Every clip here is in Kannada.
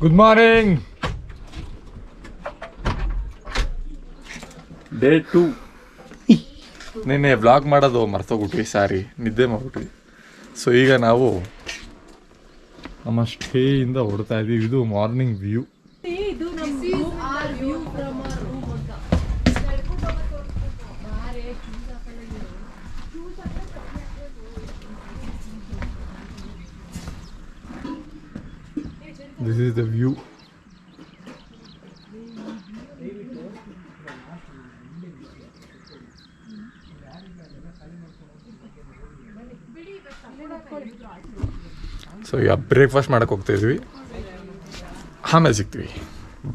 ಗುಡ್ ಮಾರ್ನಿಂಗ್ ಡೇ ಟೂ ನಿನ್ನೆ ವ್ಲಾಗ್ ಮಾಡೋದು ಮರ್ತೋಗ್ಬಿಟ್ವಿ ಸಾರಿ ನಿದ್ದೆ ಮಾಡ್ಬಿಟ್ವಿ. ಸೊ ಈಗ ನಾವು ನಮ್ಮ ಸ್ಟೇಯಿಂದ ಹೊಡ್ತಾ ಇದೀವಿ ಇದು morning view this is the view so ಈಗ ಬ್ರೇಕ್ಫಾಸ್ಟ್ ಮಾಡಕ್ಕೆ ಹೋಗ್ತಾ ಇದ್ವಿ. ಆಮೇಲೆ ಸಿಗ್ತೀವಿ.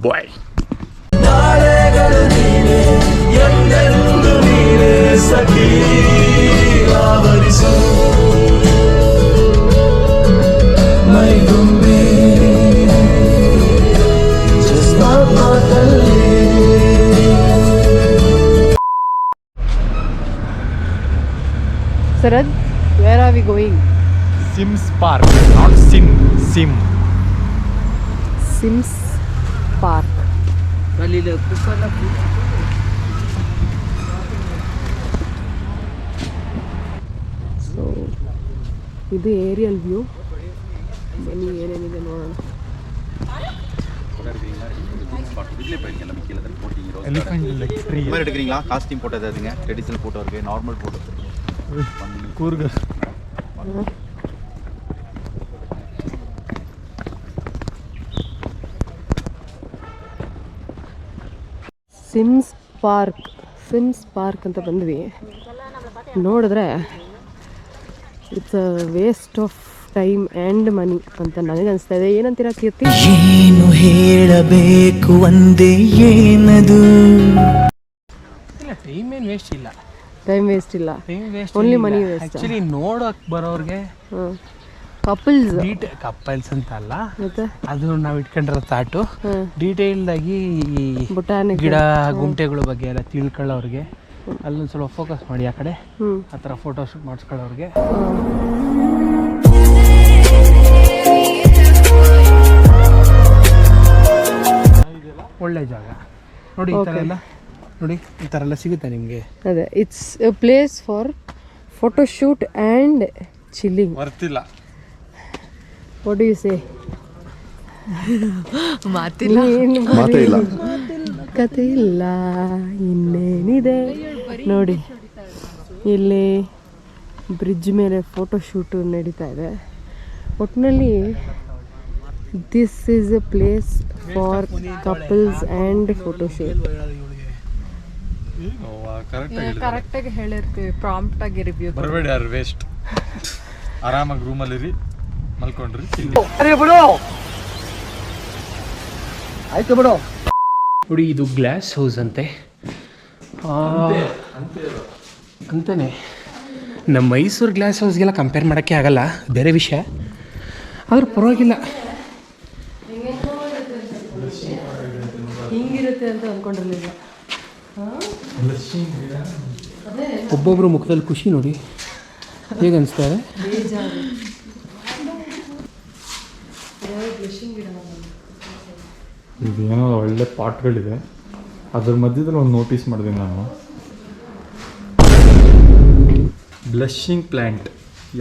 Bye ನಾಳೆಗಳು Sims Park not Sim Sim Sims Park. So ಇದು ಏರಿಯಲ್ ವ್ಯೂ ಬನ್ನಿ ಏನೇನಿದೆ ನೋಡೋಣ ಟ್ರೀ இந்த மாதிரி எடுக்கிறீங்களா காஸ்டியூம் போட்டோ ஏதாவதுங்க ட்ரெடிஷ்னல் ஃபோட்டோ இருக்குது நார்மல் ஃபோட்டோ இருக்குது Coorg Sims park Sims park ಅಂತ ಬಂದ್ವಿ. ನೋಡಿದ್ರೆ it's a waste of time and money ಅಂತ ನನಗೆ ಅನಿಸ್ತಾ ಇದೆ. ಏನಂತೀರಾ ಕೀರ್ತಿ? ಏನು ಹೇಳಬೇಕು ಒಂದೇ ಏನದು? ಇಲ್ಲ ಟೈಮ್ ಏನು ವೇಸ್ಟ್ ಇಲ್ಲ. ಟೈಮ್ ವೇಸ್ಟ್ ಇಲ್ಲ. Only money waste actually money waste. Actually ನೋಡೋಕೆ ಬರೋರಿಗೆ ಕಪಲ್ಸ್ ಡೀಟ್ ಕಪ್ಪಲ್ಸ್ ಅಂತ ಅಲ್ಲ ಮತ್ತೆ? ಅದು ನಾವು ಇಟ್ಕೊಂಡಿರೋ ತಾಟು. ಡೀಟೇಲ್ಡ್ ಆಗಿ ಈ ಬೊಟಾನಿಕ್ ಗಿಡ ಗುಂಟೆಗಳ ಬಗ್ಗೆ ಎಲ್ಲ ತಿಳ್ಕೊಳ್ಳೋರಿಗೆ. ಅಲ್ಲೊಂದು ಸ್ವಲ್ಪ ಫೋಕಸ್ ಮಾಡಿ ಆ ಕಡೆ. ಆ ಥರ ಫೋಟೋ ಶೂಟ್ ಮಾಡಿಸ್ಕೊಳ್ಳೋರಿಗೆ. ಒಳ್ಳೆ ಜಾಗ. ನೋಡಿ ಈ ಥರ ಎಲ್ಲ ನೋಡಿ ಈ ಥರ ಎಲ್ಲ ಸಿಗುತ್ತೆ ನಿಮಗೆ. ಅದೇ it's a place for photo shoot and chilling ಬರ್ತಿಲ್ಲ ವಾಟ್ ಯು ಸೇ ಮಾತಿಲ್ಲ. ಮಾತೇ ಇಲ್ಲ ಕತೆ ಇಲ್ಲ ಇನ್ನೇನಿದೆ? ನೋಡಿ ಇಲ್ಲಿ ಬ್ರಿಡ್ಜ್ ಮೇಲೆ ಫೋಟೋ ಶೂಟು ನಡೀತಾ ಇದೆ. ಒಟ್ಟಿನಲ್ಲಿ this is a place for couples and photo shoot correct ಕರೆಕ್ಟಾಗಿ ಹೇಳಿರ್ತೀವಿ. ಪ್ರಾಂಪ್ಟಾಗಿ ರಿವ್ಯೂ ಬರಬೇಡಿ ಯಾರು ವೇಸ್ಟ್ ಆರಾಮಾಗಿ ರೂಮಲ್ಲಿರಿ ಮಲ್ಕೊಂಡ್ರಿ. ನೋಡಿ ಇದು ಗ್ಲಾಸ್ ಹೌಸ್ ಅಂತೆ. ಅಂತಾನೆ. ನಮ್ಮ ಮೈಸೂರು ಗ್ಲಾಸ್ ಹೌಸ್ಗೆಲ್ಲ ಕಂಪೇರ್ ಮಾಡೋಕ್ಕೆ ಆಗಲ್ಲ ಬೇರೆ ವಿಷಯ. ಆದರೂ ಪರವಾಗಿಲ್ಲ. ಹಿಂಗಿರುತ್ತೆ ಅಂತ ಅಂದ್ಕೊಂಡಿರ್ಲಿಲ್ಲ ಒಬ್ಬೊಬ್ಬರು ಮುಖದಲ್ಲಿ ಖುಷಿ ನೋಡಿ. ಹೇಗೆ ಅನಿಸ್ತಾ ಇದೇನೋ ಒಳ್ಳೆ ಪಾಟ್ಗಳಿದೆ. ಅದ್ರ ಮಧ್ಯದಲ್ಲಿ ಒಂದು ನೋಟಿಸ್ ಮಾಡಿದೆ ನಾನು. ಬ್ಲಷಿಂಗ್ ಪ್ಲ್ಯಾಂಟ್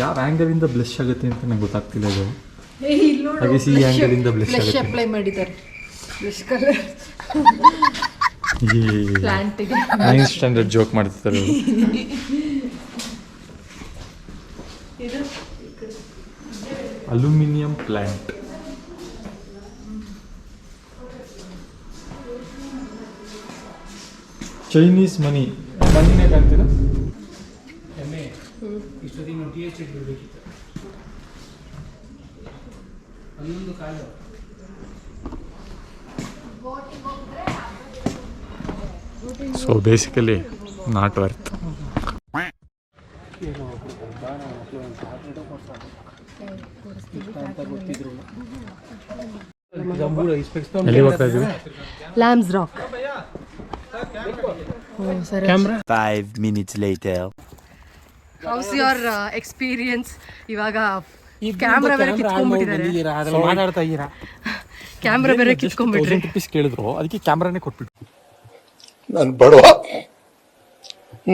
ಯಾವ ಆ್ಯಂಗಲಿಂದ ಬ್ಲಷ್ ಆಗುತ್ತೆ ಅಂತ ನಂಗೆ ಗೊತ್ತಾಗ್ತಿಲ್ಲ ಅದು ಹಾಗೆ ಸಿ ಆ್ಯಂಗಲಿಂದ ಬ್ಲಶ್ ಆಗುತ್ತೆ. ಅಪ್ಲೈ ಮಾಡಿದ್ದಾರೆ. ಬ್ಲಶ್ ಕಲರ್ ಈ ಪ್ಲಾಂಟಿಗೆ ನೈನ್ ಸ್ಟ್ಯಾಂಡರ್ಡ್ ಜೋಕ್ ಮಾಡ್ತಿದ್ದಾರೆ ಅಲ್ಯೂಮಿನಿಯಂ ಪ್ಲ್ಯಾಂಟ್ ಚೈನೀಸ್ ಮನಿ ಮನಿನೇ ಕಾಣ್ತೀರ ಇಷ್ಟೊತ್ತಿಗೆ ನಾವು ಟಿ ಎಚ್ ಬಿಡಬೇಕಿತ್ತು. ಅಲ್ಲೊಂದು ಕಾಲು. So basically not worth Lamb's Rock ಸರಿ Five minutes later how's your experience ಇವಾಗ ಇವಾಗ ಕ್ಯಾಮ್ರಾ ಬೇರೆ ಕಿತ್ಕೊಂಡ್ಬಿಟ್ಟಿದ್ದಾರೆ. ಅದ್ರಲ್ಲಿ ಮಾತಾಡ್ತಾ ಇದ್ದೀರಾ? ಕ್ಯಾಮ್ರಾ ಬೇರೆ ಕಿತ್ಕೊಂಡ್ಬಿಟ್ರಿ. ರುಪೀಸ್ ಕೇಳಿದ್ರು. ಅದಕ್ಕೆ ಕ್ಯಾಮ್ರಾನೇ ಕೊಟ್ಬಿಟ್ಟು ನಾನು ಬಡವ.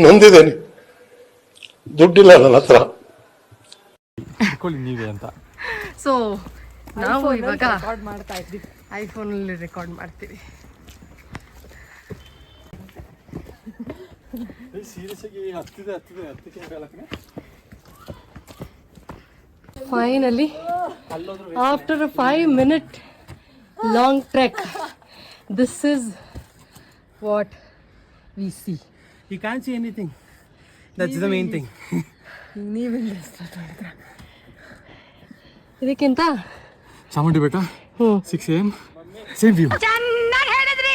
ನಂದಿದ್ದೇನೆ. ದುಡ್ಡಿಲ್ಲ ನನ್ನ ಹತ್ರ. ಇಟ್ಕೊಳ್ಳಿ ನೀವೇ ಅಂತ. ಸೊ ನಾವು ಇವಾಗ ಐಫೋನಲ್ಲಿ ರೆಕಾರ್ಡ್ ಮಾಡ್ತೀವಿ. Finally after a five minute long trek this is what we see you can see anything that's the main thing ಇದಕ್ಕಿಂತ ಚಾಮುಂಡಿ ಬೆಟ್ಟ? ಹ್ಞೂ ಸಿಕ್ಸ್ ಎಂ ಸೇಮ್ ವ್ಯೂ ಚೆನ್ನಾಗಿ ಹೇಳಿದ್ರಿ.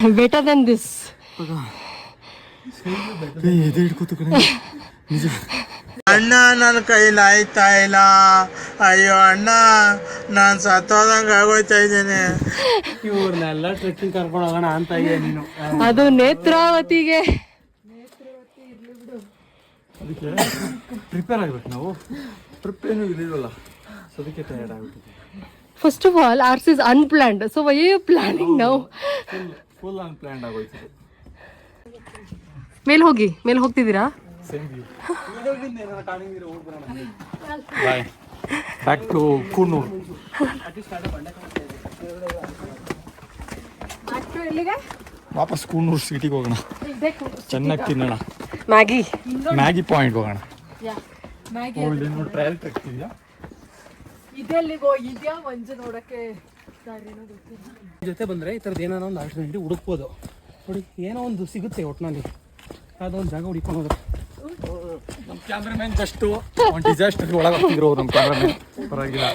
ಬೆಟರ್ ದೆನ್ ದಿಸ್ ಎದೆ ಹಿಡ್ಕೋತು ಕಣೆ ಅಣ್ಣ ನನ್ನ ಕೈಲಿ ಆಯ್ತಾ ಇಲ್ಲ. ಅಯ್ಯೋ ಅಣ್ಣ ನಾನು ಸತ್ತೋದಂಗೆ ಆಗೋಯ್ತಾ ಇದ್ದೇನೆ. ಇವ್ರನ್ನೆಲ್ಲ ಟ್ರೆಕ್ಕಿಂಗ್ ಕರ್ಕೊಂಡು ಹೋಗೋಣ ಅಂತ ಇದೆಯಾ ನೀನು. ಅದು ನೇತ್ರಾವತಿಗೆ. ಪ್ರಿಪೇರ್ ಆಗ್ಬೇಕು ನಾವು. ಟ್ರಿಪ್ ಏನು ಇರಲಿಲ್ವಲ್ಲ ಸೊ ಅದಕ್ಕೆ ಟಯರ್ಡ್ ಆಗ್ಬಿಟ್ಟಿದೆ first of all ours is unplanned so why you planning ನಾವು ಫುಲ್ ಅನ್ಪ್ಲಾನ್ಡ್ ಆಗೋಯ್ತು ಮೇಲ್ ಹೋಗಿ ಮೇಲ್ ಹೋಗ್ತಿದ್ದೀರಾ? ಬ್ಯಾಕ್ ಟು ವಾಪಸ್ ಕೂರ್ನೂರು ಸಿಟಿಗೆ ಹೋಗೋಣ. ಚೆನ್ನಾಗಿ ತಿನ್ನೋಣ. ಮ್ಯಾಗಿ. ಮ್ಯಾಗಿ ಪಾಯಿಂಟ್ ಹೋಗೋಣ. ಟ್ರಯಲ್ ಇದೆಲ್ಲಿಗೋ ಇದ್ಯಾ ಮಂಜು ನೋಡಕ್ಕೆ? ಜೊತೆ ಬಂದರೆ ಈ ಥರದ್ದು ಏನೋ ಒಂದು ಆಲ್ಟರ್ನೇಟಿವ್ ಹುಡುಕ್ಬೋದು. ನೋಡಿ ಏನೋ ಒಂದು ಸಿಗುತ್ತೆ ಒಟ್ಟಿನಲ್ಲಿ ಅದೊಂದು ಜಾಗ ಹುಡಿಕೊಂಡು ಹೋದ್ರೆ. ನಮ್ಮ ಕ್ಯಾಮ್ರಾಮನ್ ಜಸ್ಟ್ ಒಂದು ಡಿಸಾಸ್ಟರ್ ಒಳಗೆ ಹೋಗ್ತಿದ್ರು ನಮ್ಮ ಕ್ಯಾಮ್ರಾಮನ್ ಪರವಾಗಿಲ್ಲ.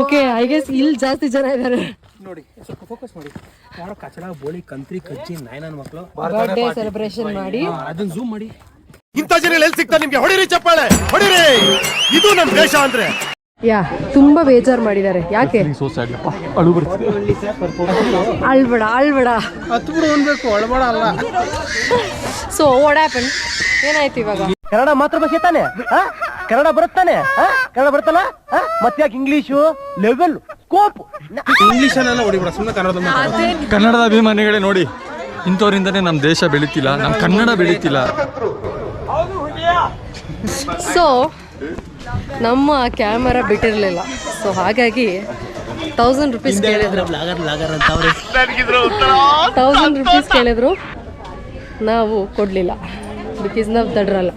ಓಕೆ ಐ ಗೆಸ್ ಇಲ್ಲಿ ಜಾಸ್ತಿ ಜನ ಇದ್ದಾರೆ ನೋಡಿ. ಸ್ವಲ್ಪ ಫೋಕಸ್ ಮಾಡಿ. ಯಾರೋ ಕಚಡ ಬೋಳಿ ಕಂತ್ರಿ ಕಜ್ಜಿ ನಾಯನ ನನ್ನ ಮಕ್ಕಳು ಬರ್ತ್ಡೇ ಸೆಲೆಬ್ರೇಷನ್ ಮಾಡಿ. ಅದನ್ನ ಝೂಮ್ ಮಾಡಿ. ಇಂಥ ಜನ ಎಲ್ಲಿ ಸಿಗ್ತಾರೆ ನಿಮ್ಗೆ? ಹೊಡಿರಿ ಚಪ್ಪಾಳೆ ಹೊಡಿರಿ! ಇದು ನಮ್ಮ ದೇಶ ಅಂದ್ರೆ. ಯಾ ತುಂಬಾ ಬೇಜಾರು ಮಾಡಿದ್ದಾರೆ. ಯಾಕೆ? ಅಳು ಬರ್ತಿದೆ. ಅಳ್ಬೇಡ ಅಳ್ಬೇಡ. ಹತ್ತು ಬಿಡು ಅನ್ಬೇಕು ಒಳಬಡ ಅಲ್ಲ. ಸೊ ವಾಟ್ ಹ್ಯಾಪನ್ ಏನಾಯ್ತು ಇವಾಗ? ಕನ್ನಡ ಮಾತೃಭಾಷೆ ತಾನೆ? ಕನ್ನಡ ಬರುತ್ತಾನೆ ಕನ್ನಡ ಬರುತ್ತಲ್ಲ? ಮತ್ತೆ ಯಾಕೆ ಇಂಗ್ಲಿಷು ಲೆವೆಲ್ ಸ್ಕೋಪ್ ಇಂಗ್ಲೀಷನ್ನೆಲ್ಲ ಹೊಡಿಬಿಡ ಸುಮ್ಮನೆ ಕನ್ನಡದ ಕನ್ನಡದ ಅಭಿಮಾನಿಗಳೇ ನೋಡಿ ಇಂಥವ್ರಿಂದನೇ ನಮ್ಮ ದೇಶ ಬೆಳೀತಿಲ್ಲ ನಮ್ಮ ಕನ್ನಡ ಬೆಳೀತಿಲ್ಲ. ಸೊ ನಮ್ಮ ಕ್ಯಾಮರಾ ಬಿಟ್ಟಿರಲಿಲ್ಲ. ಸೊ ಹಾಗಾಗಿ ತೌಸಂಡ್ ರುಪೀಸ್ ಕೇಳಿದ್ರು. ತೌಸಂಡ್ ರುಪೀಸ್ ಕೇಳಿದ್ರು. ನಾವು ಕೊಡಲಿಲ್ಲ. ಬಿಕಾಸ್ ನಾವು ದಡ್ರಲ್ಲ.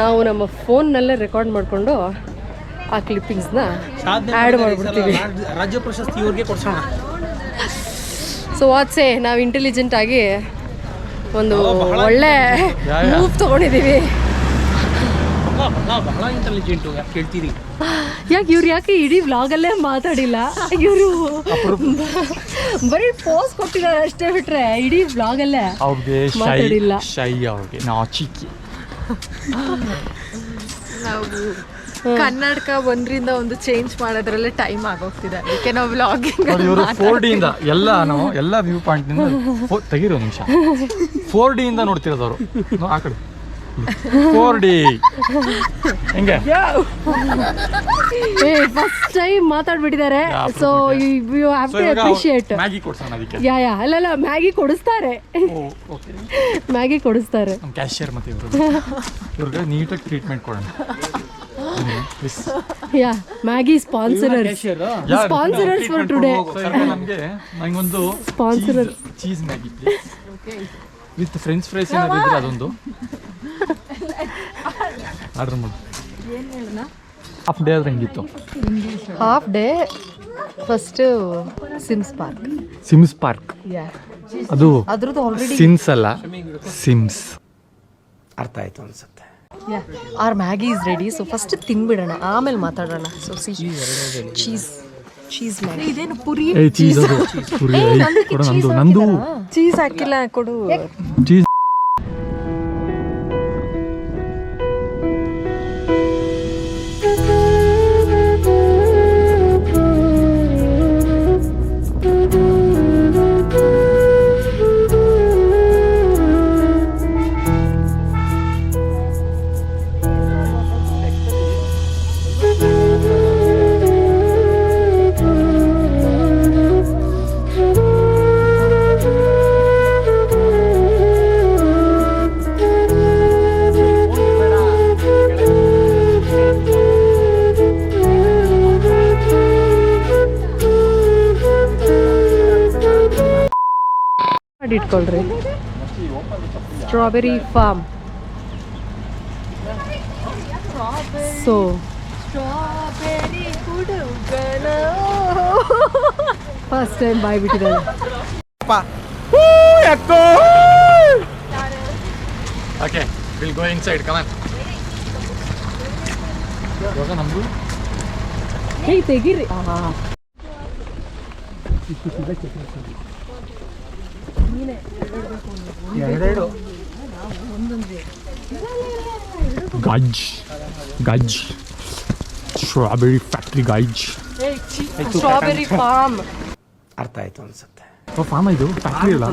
ನಾವು ನಮ್ಮ ಫೋನ್ನಲ್ಲೇ ರೆಕಾರ್ಡ್ ಮಾಡಿಕೊಂಡು ಆ ಕ್ಲಿಪ್ಪಿಂಗ್ಸ್ನ ಆ್ಯಡ್ ಮಾಡಿಬಿಡ್ತೀವಿ. ರಾಜ್ಯ ಪ್ರಶಸ್ತಿ ಇವ್ರಿಗೆ ಕೊಡ್ಸೋಣ. ಸೊ ವಾಟ್ಸೆ ನಾವು ಇಂಟೆಲಿಜೆಂಟ್ ಆಗಿ ಒಂದು ಒಳ್ಳೆ ಮೂವ್ ತೊಗೊಂಡಿದ್ದೀವಿ ಬಹಳ ಇಂಟೆಲಿಜೆಂಟು ಯಾಕೆ ಕೇಳ್ತೀರಿ ಯಾಕೆ ಇವ್ರು ಯಾಕೆ ಇಡೀ ವ್ಲಾಗಲ್ಲೇ ಮಾತಾಡಿಲ್ಲ? ಇವರು ಬರೀ ಪೋಸ್ ಕೊಟ್ಟಿದ್ದಾರೆ ಅಷ್ಟೇ ಬಿಟ್ರೆ ಇಡೀ ವ್ಲಾಗಲ್ಲೇ ಅವ್ರಿಗೆ ಮಾತಾಡಿಲ್ಲ. ಶೈ ಅವ್ರಿಗೆ ನಾಚಿಕೆ. ನಾವು ಕನ್ನಡಕ ಒಂದ್ರಿಂದ ಒಂದು ಚೇಂಜ್ ಮಾಡೋದ್ರಲ್ಲೇ ಟೈಮ್ ಆಗೋಗ್ತಿದೆ. ಅದಕ್ಕೆ ನಾವು ವ್ಲಾಗಿಂಗ್ ಇವರು ಫೋರ್ ಡಿಯಿಂದ ಇಂದ ಎಲ್ಲ ನಾವು ಎಲ್ಲ ವ್ಯೂ ಪಾಯಿಂಟ್ನಿಂದ ಫೋ- ತೆಗೀರಿ ಒಂದು ನಿಮಿಷ. ಫೋರ್ ಡಿಯಿಂದ ಇಂದ ನೋಡ್ತಿರೋದವರು ಆ ಕಡೆ. ಫೋರ್ ಡಿ ಹೆಂಗೆ ಫಸ್ಟ್ ಟೈಮ್ ಮಾತಾಡ್ಬಿಟ್ಟಿದ್ದಾರೆ. ಸೊ ಯು ಹ್ಯಾವ್ ಟು ಇವಾಗ ಅಪ್ರಿಶಿಯೇಟ್ ಮ್ಯಾಗಿ ಕೊಡ್ಸೋಣ ಅದಕ್ಕೆ. ಯಾ ಯಾ ಅಲ್ಲಲ್ಲ ಮ್ಯಾಗಿ ಕೊಡಿಸ್ತಾರೆ. ಓಕೆ. ಮ್ಯಾಗಿ ಕೊಡಿಸ್ತಾರೆ. ನಮ್ಮ ಕ್ಯಾಶಿಯರ್ ಮತ್ತೆ ಇವರು. ಇವ್ರಿಗೆ ನೀಟಾಗಿ ಟ್ರೀಟ್ಮೆಂಟ್ ಕೊಡೋಣ. Yeah Maggi sponsorers. For today. ನಮಗೆ ನಂಗೊಂದು sponsorer cheese Maggi please with French fries ಏನಾದ್ರು ಇದ್ರೆ ಅದೊಂದು. ಆರ್ಡರ್ ಮಾಡಿ. ಹಾಫ್ ಡೇ ಆದ್ರೆ ಹೆಂಗಿತ್ತು? Half day first Sims park Sims park yeah ಅದು ಅದ್ರದ್ದು ಆಲ್ರೆಡಿ ಸಿಮ್ಸ್ ಅಲ್ಲ ಸಿಮ್ಸ್ ಅರ್ಥ ಆಯ್ತು ಅನ್ಸುತ್ತೆ. Yeah our Maggi is ready so first ತಿನ್ಬಿಡೋಣ ಆಮೇಲೆ ಮಾತಾಡೋಣ. So see cheese cheese Maggi ಇದೇನು ಪುರಿ? ಚೀಸ್ ಅದು ಪುರಿ ಕೊಡು ನಂದು ನಂದು. ಚೀಸ್ ಹಾಕಿಲ್ಲ ಕೊಡು. Cheese card ಇಟ್ಕೊಳ್ರಿ strawberry farm so first time ಬಾಯ್ ಬಿಟ್ಟಿದ್ದಾರೆ okay will go inside come on ಇವಾಗ ನಮ್ದು? ಹೇ ತೆಗೀರಿ. ಗಜ್ ಗಜ್. ಸ್ಟ್ರಾಬೆರಿ ಫ್ಯಾಕ್ಟ್ರಿ ಗಜ್. ಸ್ಟ್ರಾಬೆರಿ ಫಾರ್ಮ್ ಅರ್ಥ ಆಯ್ತು ಅನ್ಸುತ್ತೆ. ಓ ಫಾರ್ಮ್ ಇದು? ಫ್ಯಾಕ್ಟ್ರಿ ಅಲ್ಲ?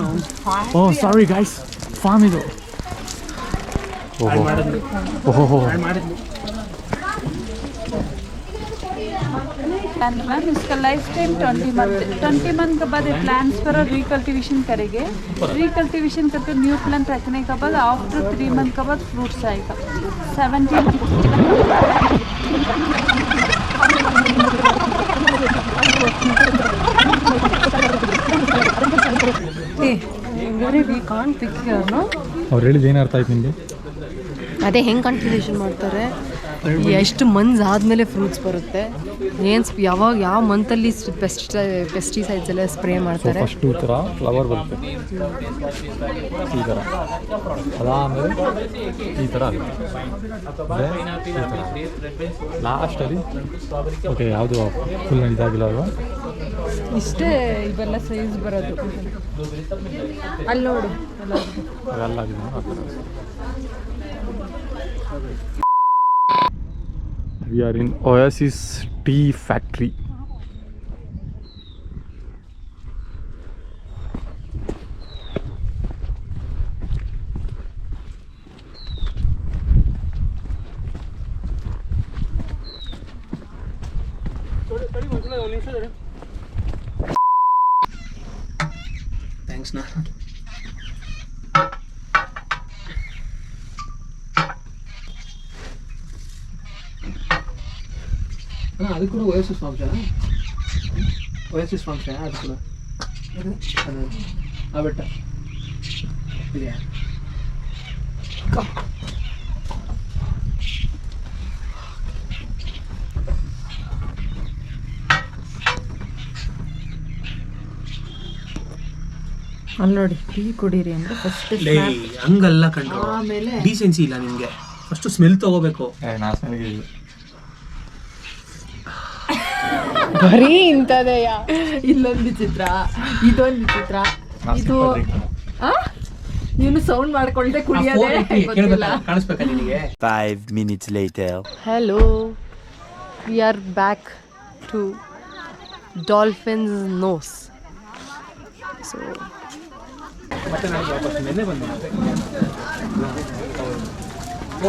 ಓ ಸಾರಿ ಗೈಸ್ ಫಾರ್ಮ್ ಇದು. ಓಹೋ ಓಹೋ प्लान मैम इसका lifetime twenty month twenty month के बाद ये प्लांट्स पर रिकल्टिवेशन करेंगे रिकल्टिवेशन करके न्यू प्लांट रखने के बाद आफ्टर थ्री मंथ के बाद फ्रूट्स आएगा seventy we can't pick no ಅವ್ರು ಹೇಳಿದ ಏನು ಅರ್ಥ ಆಯ್ತು ನಿಮಗೆ ಅದೇ ಹೆಂಗೆ ಕಲ್ಟಿವೇಶನ್ ಮಾಡ್ತಾರೆ ಎಷ್ಟು ಮಂತ್ಸ್ ಆದಮೇಲೆ ಫ್ರೂಟ್ಸ್ ಬರುತ್ತೆ. ಏನು ಯಾವಾಗ ಯಾವ ಮಂತಲ್ಲಿ ಪೆಸ್ಟಿ ಪೆಸ್ಟಿಸೈಡ್ಸ್ ಎಲ್ಲ ಸ್ಪ್ರೇ ಮಾಡ್ತಾರೆ? ಫಸ್ಟ್ ಈ ಥರ ಫ್ಲವರ್ ಬರುತ್ತೆ. ಈ ಥರ ಅದಾದಮೇಲೆ ಈ ಥರ ಆಗುತ್ತೆ. ಲಾಸ್ಟಲ್ಲಿ ಓಕೆ ಯಾವುದು ಫುಲ್ ಇದಾಗಿಲ್ಲ ಅಲ್ವಾ? ಇಷ್ಟೇ ಇವೆಲ್ಲ ಸೈಜ್ ಬರೋದು. ಅಲ್ಲಿ ನೋಡು. ಅಲ್ಲ. We are in Oasis Tea Factory. ಅದು ಕೂಡ ಓಎಸ್ಎಸ್ ಫಾರ್ಮ್ಸಾ ಓಎಸ್ಎಸ್ ಫಾರ್ಮ್ಸಾ ಅದು ಕೂಡ. ಅದು? ಆ ಬೆಟ್ಟ. ಇದೆಯಾ ಅಲ್ಲಿ ನೋಡಿ ಟೀ ಕುಡೀರಿ ಅಂದ್ರೆ ಫಸ್ಟ್ ಡೇ ಹಂಗಲ್ಲ ಆಮೇಲೆ ಡೀಸೆನ್ಸಿ ಇಲ್ಲ ನಿಮಗೆ. ಫಸ್ಟ್ ಸ್ಮೆಲ್ ತಗೋಬೇಕು ನಾ ಸ್ಮೆಲ್ಗೆ ಇಲ್ಲ ಬರೀ ಇಂಥದೆಯಾ? ಇಲ್ಲೊಂದು ವಿಚಿತ್ರ ಇದೊಂದು ವಿಚಿತ್ರ. ಇದು ನೀನು sound minutes later. Hello we are back to Dolphin's Nose so ಮತ್ತೆ ನನಗೆ ವಾಪಸ್ ನೆನ್ನೆ ಬಂದೆ.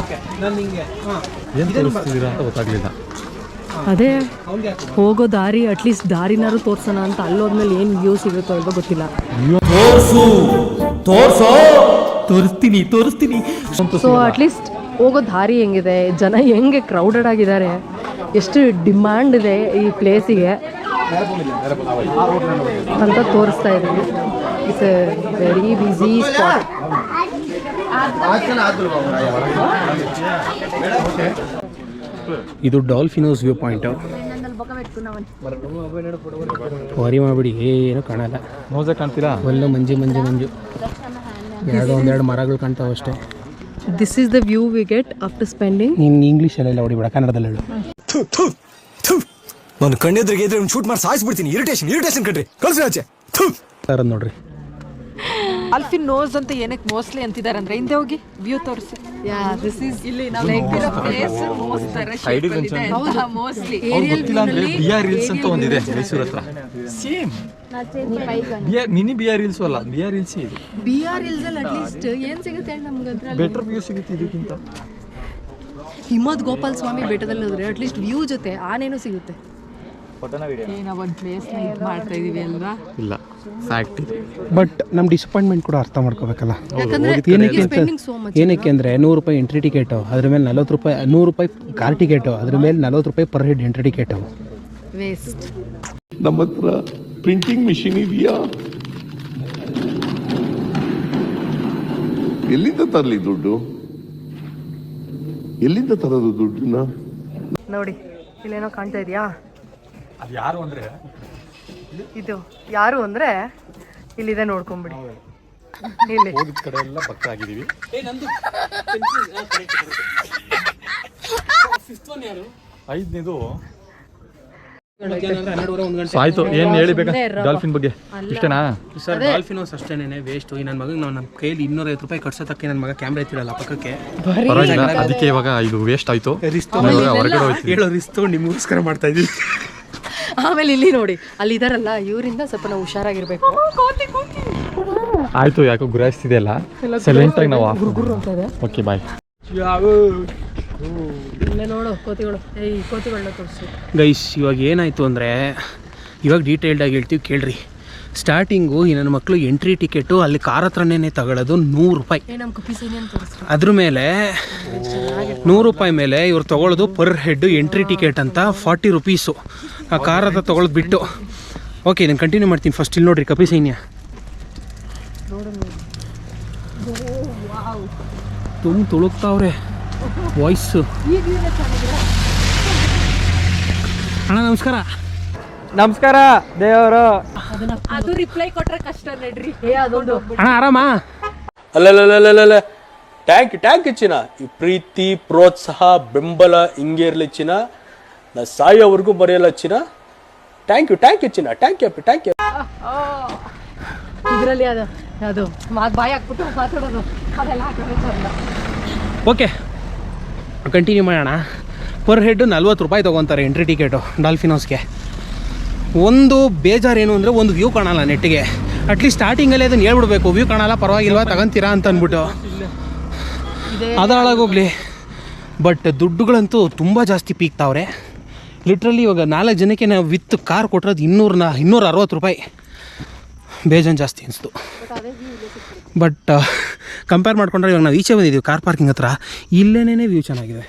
ಓಕೆ ನಾನು ನಿಮಗೆ ಹಾಂ. ಏನು ತೋರಿಸ್ತಿದ್ದೀರಾ ಅಂತ ಗೊತ್ತಾಗಲಿಲ್ಲ. ಅದೇ ಹೋಗೋ ದಾರಿ ಅಟ್ಲೀಸ್ಟ್ ದಾರಿನಾರು ತೋರ್ಸೋಣ ಅಂತ ಅಲ್ಲೋದ್ಮೇಲೆ ಏನು ವ್ಯೂ ಸಿಗುತ್ತೋ ಅಲ್ವೋ ಗೊತ್ತಿಲ್ಲ. ತೋರಿಸ್ತೀನಿ ತೋರಿಸ್ತೀನಿ. ಸೊ ಅಟ್ಲೀಸ್ಟ್ ಹೋಗೋ ದಾರಿ ಹೆಂಗಿದೆ? ಜನ ಹೆಂಗೆ ಕ್ರೌಡೆಡ್ ಆಗಿದ್ದಾರೆ? ಎಷ್ಟು ಡಿಮ್ಯಾಂಡ್ ಇದೆ ಈ ಪ್ಲೇಸಿಗೆ ಅಂತ ತೋರಿಸ್ತಾ ಇದ್ದೀವಿ it's a very busy spot ಇದು ಡಾಲ್ಫಿನೋಸ್ ವ್ಯೂ ಪಾಯಿಂಟ್ ವರಿ ಮಾಡಿಬಿಡಿ ಏನು ಕಾಣಲ್ಲ. ನೋಸೆ ಕಾಣ್ತೀರಾ? ಒಳ್ಳೆ ಮಂಜು ಮಂಜು ಮಂಜು. ಎರಡು ಒಂದೆರಡು ಮರಗಳು ಕಾಣ್ತಾವೆ ಅಷ್ಟೇ. This is the view we get after spending ನೀನು ಇಂಗ್ಲೀಷಲ್ಲೆಲ್ಲ ಹೊಡಿಬೇಡ ಕನ್ನಡದಲ್ಲಿ ಹೇಳು. ನಾನು ಕಣ್ಣೆದ್ರಿಗೆ ಇದ್ರೆ ಶೂಟ್ ಮಾಡಿ ಸಾಯಿಸ್ಬಿಡ್ತೀನಿ ಇರಿಟೇಷನ್ ಇರಿಟೇಷನ್ ಕಟ್ರಿ ಕಳ್ಸಿ ಆಚೆ. ಥು. ಸರ್ ನೋಡ್ರಿ. ಅಲ್ಫಿನ್ ನೋಸ್ ಅಂತ ಏನಕ್ಕೆ ಮೋಸ್ಟ್ಲಿ ಅಂತಿದ್ದಾರೆ ಅಂದ್ರೆ ಹಿಂದೆ ಹೋಗಿ ವ್ಯೂ ತೋರಿಸಿ. ಯಾ ದಿಸ್ ಈಸ್ ಇಲ್ಲಿ ನಾವು ಪ್ಲೇಸ್ ನೋಸ್ ತರ ಇದೆ. ಅಂತ ಮೋಸ್ಟ್ಲಿ ಗೊತ್ತಿಲ್ಲ ಅಂದ್ರೆ ಬಿ ಆರ್ ರೀಲ್ಸ್ ಅಂತ ಒಂದಿದೆ ಮೈಸೂರ್ ಹತ್ರ. Same mini B R hills ಅಲ್ಲ ಬಿ ಆರ್ ರೀಲ್ಸ್ ಇದೆ. ಬಿ ಆರ್ ಇಲ್ಸ್ ಅಲ್ಲಿ ಅಟ್ಲೀಸ್ಟ್ ಏನು ಸಿಗುತ್ತೆ ನಮ್ಗೆ ಅದ್ರಲ್ಲಿ? ಬೆಟರ್ ವ್ಯೂ ಸಿಗುತ್ತೆ ಇದಕ್ಕಿಂತ. ಹಿಮದ್ ಗೋಪಾಲ್ ಸ್ವಾಮಿ ಬೆಟ್ಟದಲ್ಲಿ ಹೋದ್ರೆ ಅಟ್ಲೀಸ್ಟ್ ವ್ಯೂ ಜೊತೆ ಆನೇನು ಸಿಗುತ್ತೆ? ನಾವು ಒಂದು ಪ್ಲೇಸ್ ಇದು ಮಾಡ್ತಾ ಇದೀವಿ ಅಲ್ವಾ? ಇಲ್ಲ. ಫ್ಯಾಕ್ಟ್ ಇದು ಬಟ್ ನಮ್ಮ ಡಿಸಪಾಯಿಂಟ್ಮೆಂಟ್ ಕೂಡ ಅರ್ಥ ಮಾಡ್ಕೋಬೇಕಲ್ಲ. ಯಾಕಂದ್ರೆ ಏನಕ್ಕೆ ಅಂತ ಸ್ಪೆಂಡಿಂಗ್ ಸೋ ಮಚ್ ಏನಕ್ಕೆ ಅಂದರೆ ನೂರು ರೂಪಾಯಿ ಎಂಟ್ರಿ ಟಿಕೆಟು ಅದ್ರ ಮೇಲೆ ನಲ್ವತ್ತು ರೂಪಾಯಿ ನೂರು ರೂಪಾಯಿ ಕಾರ್ ಟಿಕೆಟು ಅದ್ರ ಮೇಲೆ ನಲ್ವತ್ತು ರೂಪಾಯಿ per head entry ticket waste ನಮ್ಮ ಹತ್ರ ಪ್ರಿಂಟಿಂಗ್ ಮಿಷಿನ್ ಇದೆಯಾ? ಎಲ್ಲಿಂದ ತರಲಿ ದುಡ್ಡು? ಎಲ್ಲಿಂದ ತರೋದು ದುಡ್ಡನ್ನ? ನೋಡಿ ಇಲ್ಲೇನೋ ಕಾಣ್ತಾ ಇದೆಯಾ? ಅದು ಯಾರು ಅಂದರೆ ಇದು ಯಾರು ಅಂದ್ರೆ ಇಲ್ಲಿದೆ ನೋಡ್ಕೊಂಬಿಡಿ. ಇಲ್ಲಿ. ಹೋಗಿದ ಕಡೆ ಎಲ್ಲ ಭಕ್ತ ಆಗಿದ್ದೀವಿ. ಐದನೇದು. ಹನ್ನೆರಡುವರೆ ಒಂದು ಗಂಟೆ. ಆಯ್ತು ಏನು ಹೇಳಿಬೇಕಾ? ಡಾಲ್ಫಿನ್ ಬಗ್ಗೆ. ಇಷ್ಟೇನಾ? ಸರ್ ಡಾಲ್ಫಿನೋಸ್ ಅಷ್ಟೇನೆ ವೇಸ್ಟ್ ಈ ನನ್ನ ಮಗನ ನಾವು ನಮ್ಮ ಕೈಯಲ್ಲಿ ಇನ್ನೂರೈವತ್ತು ರೂಪಾಯಿ ಕಟ್ಸೋದಕ್ಕೆ ನನ್ನ ಮಗ ಕ್ಯಾಮ್ರಾ ಎತ್ತಿರಲ್ಲ ಪಕ್ಕಕ್ಕೆ. ಪರವಾಗಿಲ್ಲ ಅದಕ್ಕೆ ಇವಾಗ ಇದು ವೇಸ್ಟ್ ಆಯ್ತು. ಹೊರಗಡೆ ಹೋಯ್ತು ಹೇಳೋ ರಿಸ್ ತಗೊಂಡು ನಿಮಗೋಸ್ಕರ ಮಾಡ್ತಾ ಇದೀವಿ ಆಮೇಲೆ ಇಲ್ಲಿ ನೋಡಿ ಅಲ್ಲಿ ಇದಾರಲ್ಲ ಇವರಿಂದ ಸ್ವಲ್ಪ ನಾವು ಹುಷಾರಾಗಿರ್ಬೇಕು. ಆಯ್ತು ಯಾಕೋ ಗುರಾಯಿಸ್ತಿದೆಯಲ್ಲ? ಸೈಲೆಂಟ್ ಆಗಿ ನಾವು ಆಫ್ ಓಕೆ ಬಾಯ್ ಇಲ್ಲೇ ನೋಡು ಕೋತಿಗಳು. ಏಯ್ ಕೋತಿಗಳನ್ನ ತೋರಿಸಿ. ಗೈಸ್ ಇವಾಗ ಏನಾಯ್ತು ಅಂದರೆ ಇವಾಗ ಡೀಟೇಲ್ಡಾಗಿ ಹೇಳ್ತೀವಿ ಕೇಳ್ರಿ. ಸ್ಟಾರ್ಟಿಂಗು ಈ ನನ್ನ ಮಕ್ಕಳು ಎಂಟ್ರಿ ಟಿಕೆಟು ಅಲ್ಲಿ ಕಾರ್ ಹತ್ರನೇ ತಗೊಳ್ಳೋದು ನೂರು ರೂಪಾಯಿ. ಅದ್ರ ಮೇಲೆ ನೂರು ರೂಪಾಯಿ ಮೇಲೆ ಇವ್ರು ತಗೊಳ್ಳೋದು ಪರ್ ಹೆಡ್ ಎಂಟ್ರಿ ಟಿಕೆಟ್ ಅಂತ ಫಾರ್ಟಿ ರುಪೀಸು ಆ ಕಾರ್ ಹತ್ರ ತೊಗೊಳೋದು ಬಿಟ್ಟು. ಓಕೆ ನಾನು ಕಂಟಿನ್ಯೂ ಮಾಡ್ತೀನಿ ಫಸ್ಟ್ ಇಲ್ಲಿ ನೋಡ್ರಿ ಕಪಿ ಸೈನ್ಯ. ತುಂಬ ತುಳುಕ್ತಾವ್ರೆ ವಾಯ್ಸು ಅಣ್ಣ ನಮಸ್ಕಾರ. ನಮಸ್ಕಾರ ದೇವರು. ಅದು ರಿಪ್ಲೈ ಕೊಟ್ರೆ ಕಷ್ಟ ನಡ್ರಿ. ಏ ಅದೊಂದು. ಅಣ್ಣ ಆರಾಮಾ? ಅಲ್ಲಲ್ಲಲ್ಲಲ್ಲಲ್ಲ. ಟ್ಯಾಂಕ್ ಟ್ಯಾಂಕ್ ಚಿನ್ನ. ಈ ಪ್ರೀತಿ ಪ್ರೋತ್ಸಾಹ ಬೆಂಬಲ ಹಿಂಗೆ ಇರಲಿ ಚಿನ್ನ. ನಾ ಸಾಯೋವರೆಗೂ ಬರೆಯಲ್ಲ ಚಿನ್ನ. ಟ್ಯಾಂಕ್ ಯು ಟ್ಯಾಂಕ್ ಯು ಚಿನ್ನ. ಟ್ಯಾಂಕ್ ಯು ಟ್ಯಾಂಕ್ ಯು ಇದರಲ್ಲಿ ಅದು ಅದು ಮಾತು ಬಾಯಿ ಹಾಕ್ಬಿಟ್ಟು ಮಾತಾಡೋದು. ಅದೆಲ್ಲ ಚಂದ ಓಕೆ ಕಂಟಿನ್ಯೂ ಮಾಡೋಣ. ಪರ್ ಹೆಡ್ ನಲ್ವತ್ತು ರೂಪಾಯಿ ತೊಗೊತಾರೆ ಎಂಟ್ರಿ ಟಿಕೆಟು ಡಾಲ್ಫಿನೋಸ್ಗೆ ಒಂದು ಬೇಜಾರೇನು ಅಂದರೆ ಒಂದು ವ್ಯೂ ಕಾಣಲ್ಲ ನೆಟ್ಟಿಗೆ ಅಟ್ಲೀಸ್ಟ್ ಸ್ಟಾರ್ಟಿಂಗಲ್ಲಿ ಅದನ್ನು ಹೇಳ್ಬಿಡ್ಬೇಕು. ವ್ಯೂ ಕಾಣಲ್ಲ, ಪರವಾಗಿಲ್ವ? ತಗೊಂತೀರಾ ಅಂತ ಅಂದ್ಬಿಟ್ಟು ಅದರೊಳಗೋಗ್ಲಿ ಬಟ್ ದುಡ್ಡುಗಳಂತೂ ತುಂಬ ಜಾಸ್ತಿ ಪೀಕ್ತಾವ್ರೆ. ಲಿಟ್ರಲಿ ಇವಾಗ ನಾಲ್ಕು ಜನಕ್ಕೆ ನಾವು ವಿತ್ ಕಾರ್ ಕೊಟ್ಟಿರೋದು ಇನ್ನೂರನ್ನ ಇನ್ನೂರ ಅರವತ್ತು ರೂಪಾಯಿ. ಬೇಜಾನ್ ಜಾಸ್ತಿ ಅನಿಸ್ತು. ಬಟ್ ಕಂಪೇರ್ ಮಾಡ್ಕೊಂಡ್ರೆ ಇವಾಗ ನಾವು ಈಚೆ ಬಂದಿದ್ದೀವಿ ಕಾರ್ ಪಾರ್ಕಿಂಗ್ ಹತ್ರ. ಇಲ್ಲೇನೇ ವ್ಯೂ ಚೆನ್ನಾಗಿದೆ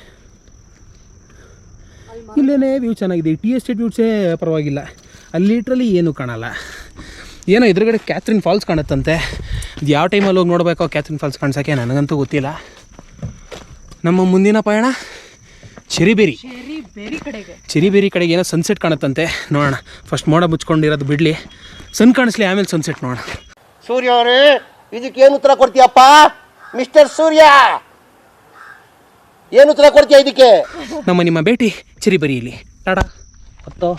ಇಲ್ಲೇನೇ ವ್ಯೂ ಚೆನ್ನಾಗಿದೆ. ಟಿ ಎಸ್ಟೇಟ್ ವ್ಯೂಸೇ ಪರವಾಗಿಲ್ಲ. ಅಲ್ಲಿ ಲೀಟ್ರಲ್ಲಿ ಏನೂ ಕಾಣಲ್ಲ. ಏನೋ ಎದುರುಗಡೆ ಕ್ಯಾಥ್ರಿನ್ ಫಾಲ್ಸ್ ಕಾಣುತ್ತಂತೆ. ಅದು ಯಾವ ಟೈಮಲ್ಲಿ ಹೋಗಿ ನೋಡಬೇಕೋ ಕ್ಯಾಥ್ರಿನ್ ಫಾಲ್ಸ್ ಕಾಣಿಸೋಕೆ ನನಗಂತೂ ಗೊತ್ತಿಲ್ಲ. ನಮ್ಮ ಮುಂದಿನ ಪಯಣ ಚಿರಿಬೇರಿ ಚಿರಿಬೇರಿ ಕಡೆಗೆ. ಚೆರಿಬೇರಿ ಕಡೆಗೆ ಏನೋ ಸನ್ಸೆಟ್ ಕಾಣುತ್ತಂತೆ. ನೋಡೋಣ. ಫಸ್ಟ್ ಮೋಡ ಮುಚ್ಕೊಂಡಿರೋದು ಬಿಡಲಿ. ಸನ್ ಕಾಣಿಸ್ಲಿ ಆಮೇಲೆ ಸನ್ಸೆಟ್ ನೋಡೋಣ. ಸೂರ್ಯ ಅವರೇ ಇದಕ್ಕೆ ಏನು ಉತ್ತರ ಕೊಡ್ತೀಯಪ್ಪ? ಮಿಸ್ಟರ್ ಸೂರ್ಯ! ಏನು ಉತ್ತರ ಕೊಡ್ತೀಯ ಇದಕ್ಕೆ? ನಮ್ಮ ನಿಮ್ಮ ಭೇಟಿ ಚೆರಿಬೇರಿಯಲ್ಲಿ ಟಾಟಾ. ಹತ್ತೋ.